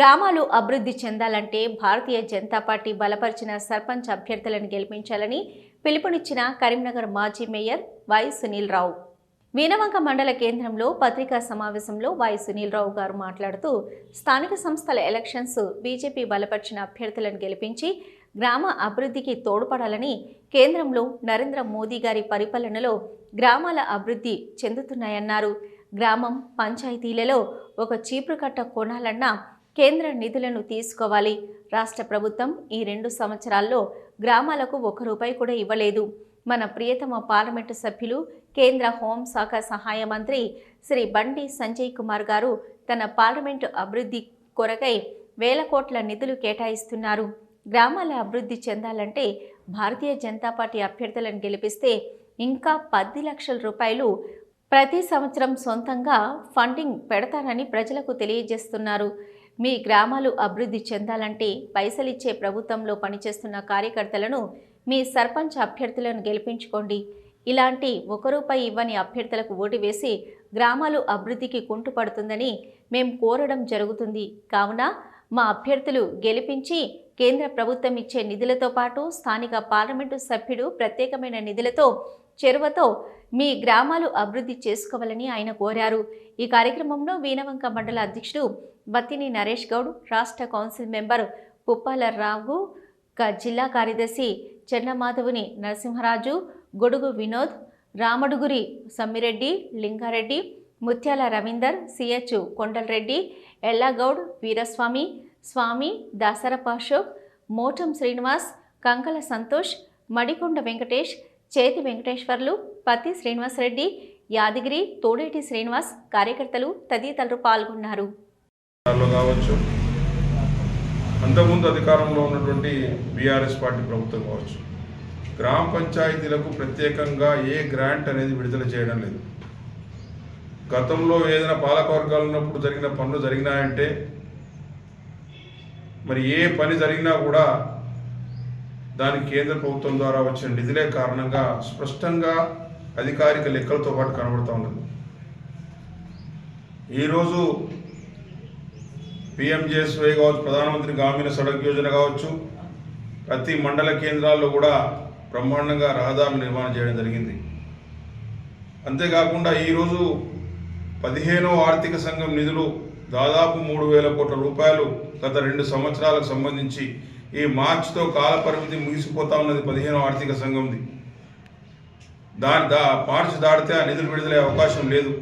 గ్రామాలు అభివృద్ధి చెందాలంటే భారతీయ జనతా పార్టీ బలపరిచిన సర్పంచ్ అభ్యర్థులను గెలిపించాలని పిలుపునిచ్చిన కరీంనగర్ మాజీ మేయర్ వై సునీల్ రావు వీనవంక మండల కేంద్రంలో పత్రికా సమావేశంలో వై సునీల్ రావు గారు మాట్లాడుతూ స్థానిక సంస్థల ఎలక్షన్స్ బీజేపీ బలపరిచిన అభ్యర్థులను గెలిపించి గ్రామ అభివృద్ధికి తోడ్పడాలని కేంద్రంలో నరేంద్ర మోదీ గారి పరిపాలనలో గ్రామాల అభివృద్ధి చెందుతున్నాయన్నారు. గ్రామం పంచాయతీలలో ఒక చీపురు కట్ట కొనాలన్నా కేంద్ర నిధులను తీసుకోవాలి. రాష్ట్ర ప్రభుత్వం ఈ రెండు సంవత్సరాల్లో గ్రామాలకు ఒక్క రూపాయి కూడా ఇవ్వలేదు. మన ప్రియతమ పార్లమెంటు సభ్యులు కేంద్ర హోంశాఖ సహాయ మంత్రి శ్రీ బండి సంజయ్ కుమార్ గారు తన పార్లమెంటు అభివృద్ధి కొరకై వేల కోట్ల నిధులు కేటాయిస్తున్నారు. గ్రామాల అభివృద్ధి చెందాలంటే భారతీయ జనతా పార్టీ అభ్యర్థులను గెలిపిస్తే ఇంకా పది లక్షల రూపాయలు ప్రతి సంవత్సరం సొంతంగా ఫండింగ్ పెడతానని ప్రజలకు తెలియజేస్తున్నారు. మీ గ్రామాలు అభివృద్ధి చెందాలంటే పైసలిచ్చే ప్రభుత్వంలో పనిచేస్తున్న కార్యకర్తలను మీ సర్పంచ్ అభ్యర్థులను గెలిపించుకోండి. ఇలాంటి ఒక రూపాయి ఇవ్వని అభ్యర్థులకు ఓటు వేసి గ్రామాలు అభివృద్ధికి కుంటుపడుతుందని మేము కోరడం జరుగుతుంది. కావున మా అభ్యర్థులు గెలిపించి కేంద్ర ప్రభుత్వం ఇచ్చే నిధులతో పాటు స్థానిక పార్లమెంటు సభ్యుడు ప్రత్యేకమైన నిధులతో చెరువతో మీ గ్రామాలు అభివృద్ధి చేసుకోవాలని ఆయన కోరారు. ఈ కార్యక్రమంలో వీనవంక మండల అధ్యక్షుడు బత్తిని నరేష్ గౌడ్ రాష్ట్ర కౌన్సిల్ మెంబర్ పుప్పాల రావు జిల్లా కార్యదర్శి చెన్నమాధవుని నరసింహరాజు గొడుగు వినోద్ రామడుగురి సమ్మిరెడ్డి లింగారెడ్డి ముత్యాల రవీందర్ సిహెచ్ కొండలరెడ్డి ఎల్లాగౌడ్ వీరస్వామి స్వామి దాసరప అశోక్ మోటం శ్రీనివాస్ కంకల సంతోష్ మడికొండ వెంకటేష్ చేతి వెంకటేశ్వర్లు పత్తి శ్రీనివాసరెడ్డి యాదగిరి తోడేటి శ్రీనివాస్ కార్యకర్తలు తదితరులు పాల్గొన్నారు. కావచ్చు అంతకుముందు అధికారంలో ఉన్నటువంటి బీఆర్ఎస్ పార్టీ ప్రభుత్వం కావచ్చు గ్రామ పంచాయతీలకు ప్రత్యేకంగా ఏ గ్రాంట్ అనేది విడుదల చేయడం లేదు. గతంలో ఏదైనా పాలకవర్గాలు ఉన్నప్పుడు జరిగిన పనులు జరిగినాయంటే మరి ఏ పని జరిగినా కూడా దానికి కేంద్ర ప్రభుత్వం ద్వారా వచ్చిన నిధులే కారణంగా స్పష్టంగా అధికారిక లెక్కలతో పాటు కనబడుతూ ఉన్నది. ఈరోజు పిఎంజేఎస్వై కావచ్చు ప్రధానమంత్రి గ్రామీణ సడక్ యోజన కావచ్చు ప్రతి మండల కేంద్రాల్లో కూడా బ్రహ్మాండంగా రహదారులు నిర్మాణం చేయడం జరిగింది. అంతేకాకుండా ఈరోజు పదిహేనో ఆర్థిక సంఘం నిధులు దాదాపు మూడు వేల కోట్ల రూపాయలు గత రెండు సంవత్సరాలకు సంబంధించి ఈ మార్చితో కాలపరిమితి ముగిసిపోతా ఉన్నది పదిహేను ఆర్థిక సంఘంది. దాని దా మార్చి దాటితే ఆ నిధులు విడుదలయ్యే అవకాశం లేదు.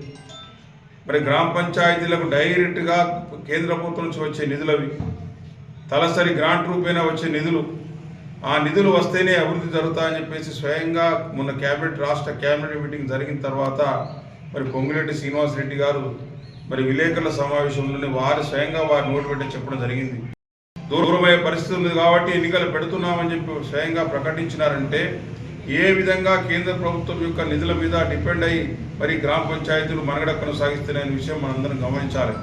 మరి గ్రామ పంచాయతీలకు డైరెక్ట్గా కేంద్ర ప్రభుత్వం నుంచి వచ్చే నిధులు అవి. తలసరి గ్రాంట్ రూపేణా వచ్చే నిధులు. ఆ నిధులు వస్తేనే అభివృద్ధి జరుగుతాయని చెప్పేసి స్వయంగా మొన్న క్యాబినెట్ రాష్ట్ర క్యాబినెట్ మీటింగ్ జరిగిన తర్వాత మరి పొంగిరెడ్డి శ్రీనివాస్ రెడ్డి గారు మరి విలేకరుల సమావేశంలోనే వారు స్వయంగా వారి నోటు పెట్టి చెప్పడం జరిగింది. దూరమయ్యే పరిస్థితి ఉంది కాబట్టి ఎన్నికలు పెడుతున్నామని చెప్పి స్వయంగా ప్రకటించినారంటే ఏ విధంగా కేంద్ర ప్రభుత్వం యొక్క నిధుల మీద డిపెండ్ అయ్యి మరి గ్రామ పంచాయతీలు మనగడ కొనసాగిస్తున్నాయనే విషయం మనందరం గమనించాలి.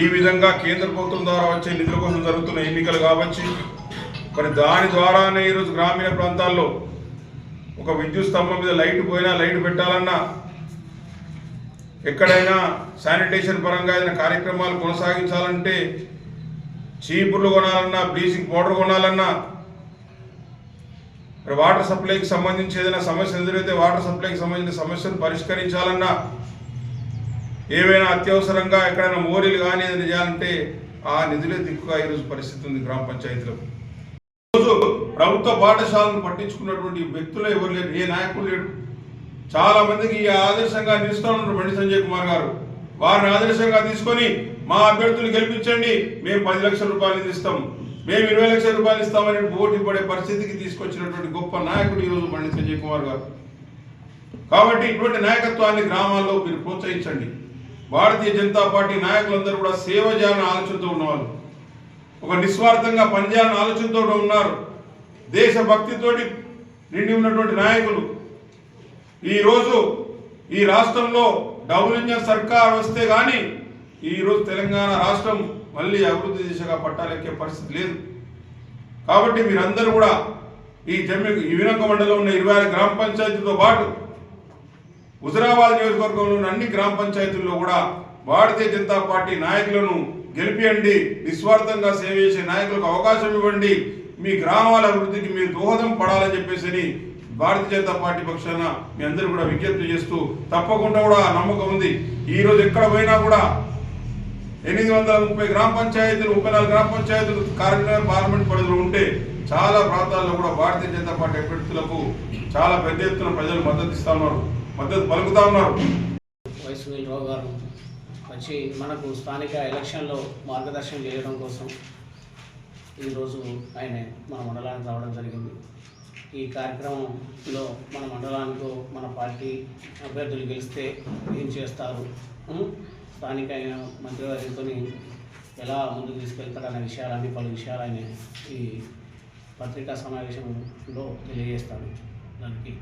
ఈ విధంగా కేంద్ర ప్రభుత్వం ద్వారా వచ్చే నిధుల కోసం జరుగుతున్న ఎన్నికలు కావచ్చు మరి దాని ద్వారానే ఈరోజు గ్రామీణ ప్రాంతాల్లో ఒక విద్యుత్ స్తంభం మీద లైట్ పోయినా లైట్ పెట్టాలన్నా ఎక్కడైనా శానిటేషన్ పరంగా ఏదైనా కార్యక్రమాలు కొనసాగించాలంటే చీపుర్లు కొనాలన్నా బ్లీచింగ్ పౌడర్ కొనాలన్నా మరి వాటర్ సప్లైకి సంబంధించి ఏదైనా సమస్య ఎదురైతే వాటర్ సప్లైకి సంబంధించిన సమస్యను పరిష్కరించాలన్నా ఏవైనా అత్యవసరంగా ఎక్కడైనా మోరీలు కానీ ఏదైనా చేయాలంటే ఆ నిధులే దిక్కుగా ఈరోజు పరిస్థితి ఉంది గ్రామ పంచాయతీలకు ఈరోజు ప్రభుత్వ పాఠశాలను పట్టించుకున్నటువంటి వ్యక్తులు ఎవరు లేరు ఏ నాయకులు లేడు చాలా మందికి ఈ ఆదర్శంగా నిలుస్తున్నారు బండి సంజయ్ కుమార్ గారు. వారిని ఆదర్శంగా తీసుకొని మా అభ్యర్థులు గెలిపించండి. మేము పది లక్షల రూపాయలు ఇస్తాం. మేము ఇరవై లక్షల రూపాయలు ఇస్తామని పోటీ పడే పరిస్థితికి తీసుకొచ్చినటువంటి గొప్ప నాయకుడు ఈరోజు బండి సంజయ్ కుమార్ గారు. కాబట్టి ఇటువంటి నాయకత్వాన్ని గ్రామాల్లో మీరు ప్రోత్సహించండి. భారతీయ జనతా పార్టీ నాయకులందరూ కూడా సేవ చేయాలని ఆలోచనతో ఉన్నవాళ్ళు. ఒక నిస్వార్థంగా పనిచేయాలని ఆలోచనతో ఉన్నారు. దేశభక్తితోటి నిండి ఉన్నటువంటి నాయకులు. ఈరోజు ఈ రాష్ట్రంలో డబుల్ ఇంజన్ సర్కార్ వస్తే కానీ ఈరోజు తెలంగాణ రాష్ట్రం మళ్ళీ అభివృద్ధి దిశగా పట్టాలెక్కే పరిస్థితి లేదు. కాబట్టి మీరందరూ కూడా ఈ జమ్మి ఈ వినంక మండలంలో ఉన్న ఇరవై ఆరు గ్రామ పంచాయతీలతో పాటు హుజరాబాద్ నియోజకవర్గంలో ఉన్న అన్ని గ్రామ పంచాయతీల్లో కూడా భారతీయ జనతా పార్టీ నాయకులను గెలిపియండి నిస్వార్థంగా సేవ చేసే నాయకులకు అవకాశం ఇవ్వండి మీ గ్రామాల అభివృద్ధికి మీరు దోహదం పడాలని చెప్పేసి భారతీయ జనతా పార్టీ పక్షాన మీ అందరూ కూడా విజ్ఞప్తి చేస్తూ తప్పకుండా కూడా నమ్మకం ఉంది. ఈ రోజు ఎక్కడ పోయినా కూడా ఎనిమిది వందల ముప్పై గ్రామ పంచాయతీలు ముప్పై నాలుగు గ్రామ పంచాయతీలు కరీంనగర్ పార్లమెంట్ పరిధిలో ఉంటే చాలా ప్రాంతాల్లో కూడా భారతీయ జనతా పార్టీ అభ్యర్థులకు చాలా పెద్ద ఎత్తున ప్రజలు మద్దతు ఇస్తా ఉన్నారు. మద్దతు పలుకుతా ఉన్నారు. వై గారు వచ్చి మనకు స్థానిక ఎలక్షన్లో మార్గదర్శనం చేయడం కోసం ఈరోజు ఆయన మన మండలానికి రావడం జరిగింది. ఈ కార్యక్రమంలో మన మండలానికి మన పార్టీ అభ్యర్థులు గెలిస్తే ఏం చేస్తారు? స్థానిక మంత్రివర్యంతో ఎలా ముందుకు తీసుకెళ్తారనే విషయాలన్నీ పలు విషయాలని ఈ పత్రికా సమావేశంలో తెలియజేస్తాను. దానికి